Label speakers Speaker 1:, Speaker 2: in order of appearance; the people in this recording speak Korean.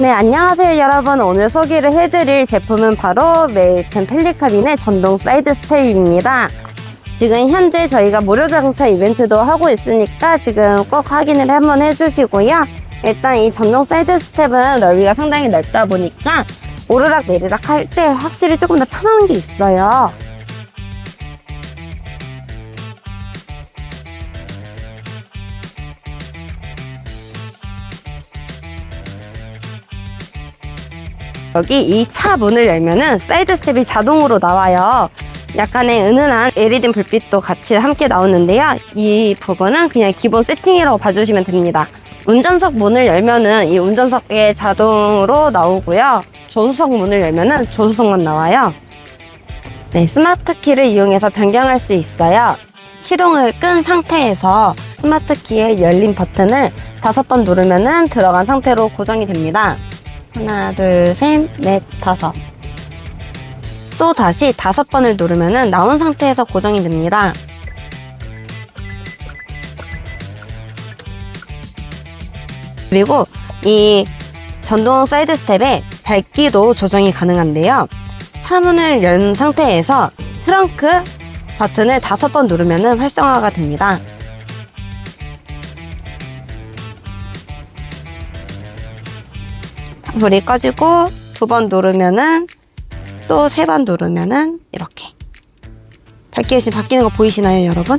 Speaker 1: 네, 안녕하세요 여러분. 오늘 소개를 해드릴 제품은 바로 메이튼 펠리카빈의 전동 사이드 스텝입니다. 지금 현재 저희가 무료 장차 이벤트도 하고 있으니까 지금 꼭 확인을 한번 해주시고요. 일단 이 전동 사이드 스텝은 넓이가 상당히 넓다 보니까 오르락 내리락 할 때 확실히 조금 더 편한 게 있어요. 여기 이 차 문을 열면은 사이드 스텝이 자동으로 나와요. 약간의 은은한 LED 불빛도 같이 함께 나오는데요. 이 부분은 그냥 기본 세팅이라고 봐주시면 됩니다. 운전석 문을 열면은 이 운전석에 자동으로 나오고요. 조수석 문을 열면은 조수석만 나와요. 네, 스마트 키를 이용해서 변경할 수 있어요. 시동을 끈 상태에서 스마트 키의 열린 버튼을 다섯 번 누르면은 들어간 상태로 고정이 됩니다. 하나, 둘, 셋, 넷, 다섯. 또 다시 다섯 번을 누르면은 나온 상태에서 고정이 됩니다. 그리고 이 전동 사이드 스텝에 밝기도 조정이 가능한데요. 차문을 연 상태에서 트렁크 버튼을 다섯 번 누르면은 활성화가 됩니다. 불이 꺼지고 두 번 누르면은 또 세 번 누르면은 이렇게 밝게 바뀌는 거 보이시나요, 여러분?